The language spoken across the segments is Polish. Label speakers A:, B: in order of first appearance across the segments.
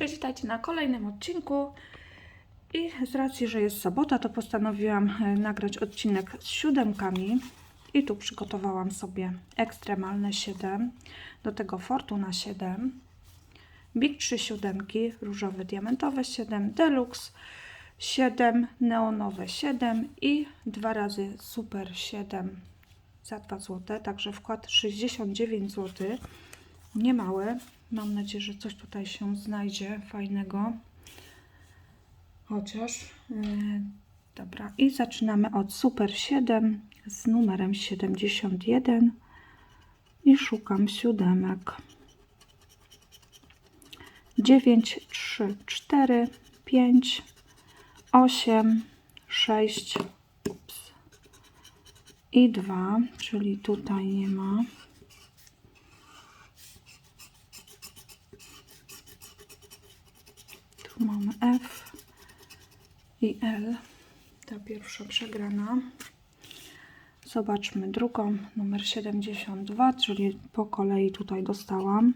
A: Cześć, na kolejnym odcinku. I z racji, że jest sobota, to postanowiłam e, nagrać odcinek z siódemkami. I tu przygotowałam sobie ekstremalne 7, do tego Fortuna 7, Big 3 siódemki, różowe diamentowe 7, Deluxe 7, neonowe 7 i dwa razy Super 7 za 2 zł, także wkład 69 zł. Nie mały. Mam nadzieję, że coś tutaj się znajdzie fajnego. Chociaż. Yy, dobra, i zaczynamy od Super 7 z numerem 71 i szukam siódemek. 9, 3, 4, 5, 8, 6 ups, i 2, czyli tutaj nie ma. Mamy F i L. Ta pierwsza przegrana. Zobaczmy drugą, numer 72, czyli po kolei tutaj dostałam.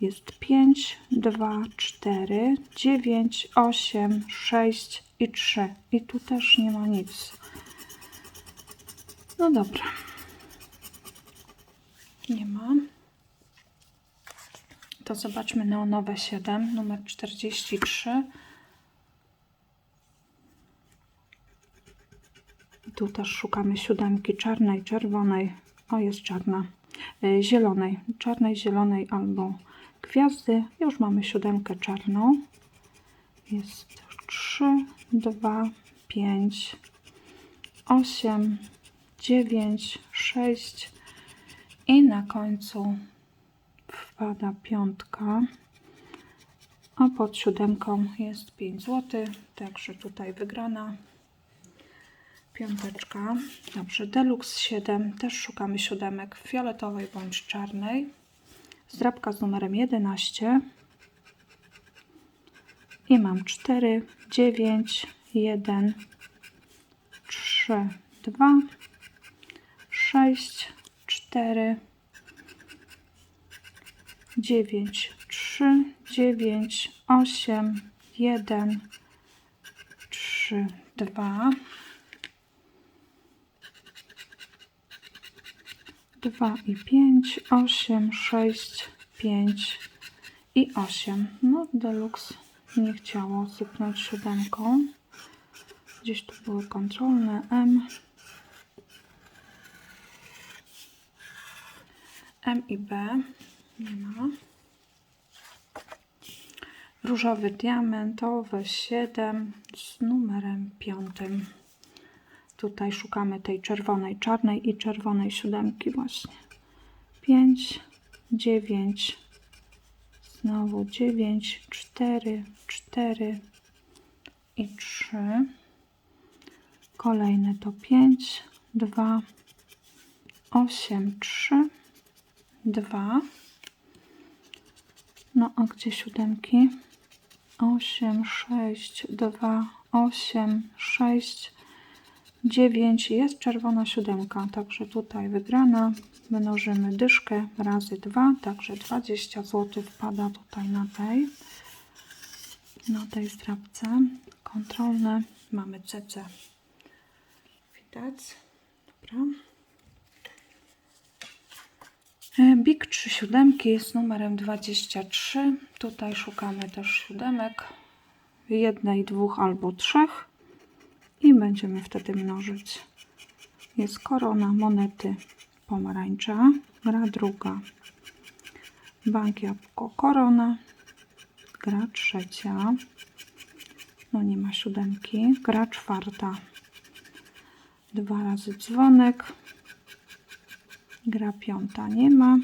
A: Jest 5, 2, 4, 9, 8, 6 i 3. I tu też nie ma nic. No dobra. Nie ma. To zobaczmy neonowe 7, numer 43. Tu też szukamy siódemki czarnej, czerwonej. O, jest czarna. Y, Zielonej, czarnej, zielonej albo gwiazdy. Już mamy siódemkę czarną. Jest 3, 2, 5, 8, 9, 6 i na końcu wpada piątka, a pod siódemką jest 5 zł, także tutaj wygrana piąteczka. Dobrze, Deluxe 7, też szukamy siódemek fioletowej bądź czarnej. Zdrabka z numerem 11 i mam 4, 9, 1, 3, 2, 6, 4, 9, 3, 9, 8, 1, 3, 2, 2 i 5, 8, 6, 5 i 8. No, Deluxe nie chciało sypnąć siódemką. Gdzieś tu były kontrolne M. M i B nie ma. Różowy diamentowy 7 z numerem 5. Tutaj szukamy tej czerwonej, czarnej i czerwonej siódemki właśnie. 5, 9, znowu 9, 4, 4 i 3. Kolejne to 5, 2, 8, 3, 2. No a gdzie siódemki? 8, 6, 2, 8, 6, 9. Jest czerwona siódemka, także tutaj wygrana. Mnożymy dyszkę razy 2, także 20 zł wpada tutaj na tej, na tej zdrabce. Kontrolne mamy CC. Widać? Dobra. E, Big 3 siódemki z numerem 23. Tutaj szukamy też siódemek. Jednej, dwóch albo trzech. I będziemy wtedy mnożyć. Jest korona monety pomarańcza. Gra druga. Bank jabłko korona. Gra trzecia. No nie ma siódemki. Gra czwarta. Dwa razy dzwonek. Gra piąta nie ma.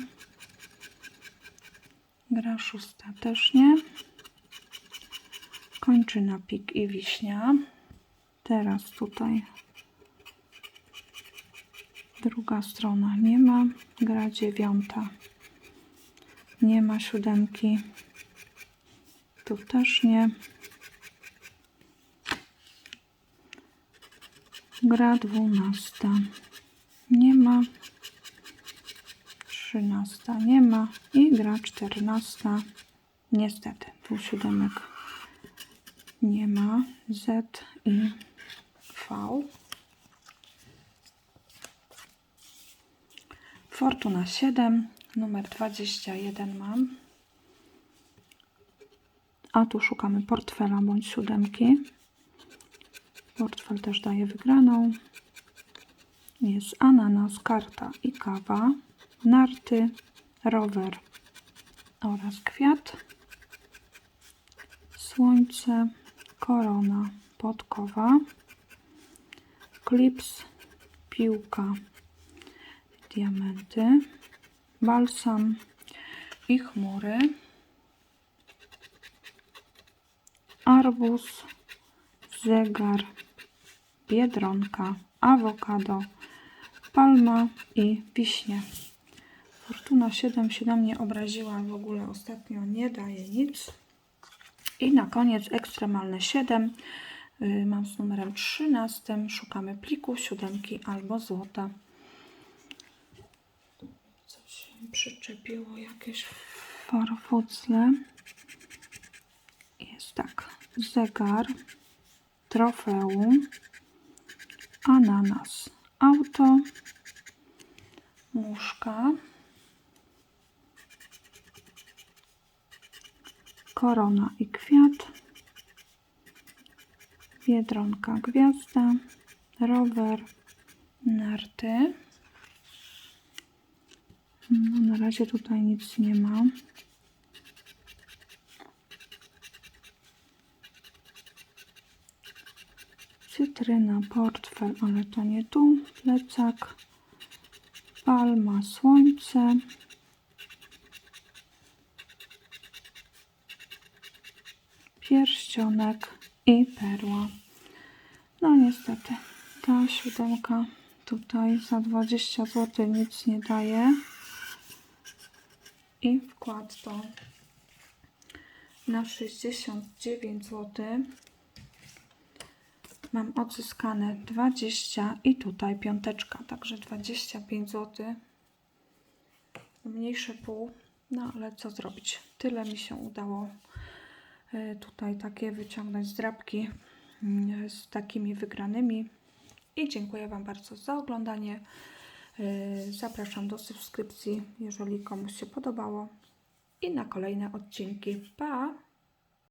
A: Gra szósta też nie. Kończy na pik i wiśnia. Teraz tutaj druga strona nie ma. Gra dziewiąta. Nie ma siódemki. Tu też nie. Gra dwunasta. Nie ma. 13 nie ma i gra 14 Niestety, tu siódemek nie ma. Z i V. Fortuna 7, numer 21 mam. A tu szukamy portfela bądź siódemki. Portfel też daje wygraną. Jest ananas, karta i kawa, narty, rower oraz kwiat, słońce, korona, podkowa, klips, piłka, diamenty, balsam i chmury, arbuz, zegar, biedronka, awokado, palma i wiśnie. Fortuna 7 się na mnie obraziła, w ogóle ostatnio nie daje nic. I na koniec ekstremalne 7. y, Mam z numerem 13. Szukamy pliku, siódemki albo złota. Coś się przyczepiło, jakieś farfocle. Jest tak. Zegar, trofeum, ananas, auto, muszka, korona i kwiat, biedronka, gwiazda, rower, narty. No, na razie tutaj nic nie ma. Cytryna, portfel, ale to nie tu. Plecak, palma, słońce. Pierścionek i perła. No niestety, ta siódemka tutaj za 20 zł nic nie daje. I wkład to na 69 zł. Mam odzyskane 20 i tutaj piąteczka, także 25 zł. Mniejsze pół, no ale co zrobić? Tyle mi się udało tutaj takie wyciągnąć zdrabki y, z takimi wygranymi. I dziękuję Wam bardzo za oglądanie. Y, Zapraszam do subskrypcji, jeżeli komuś się podobało. I na kolejne odcinki. Pa!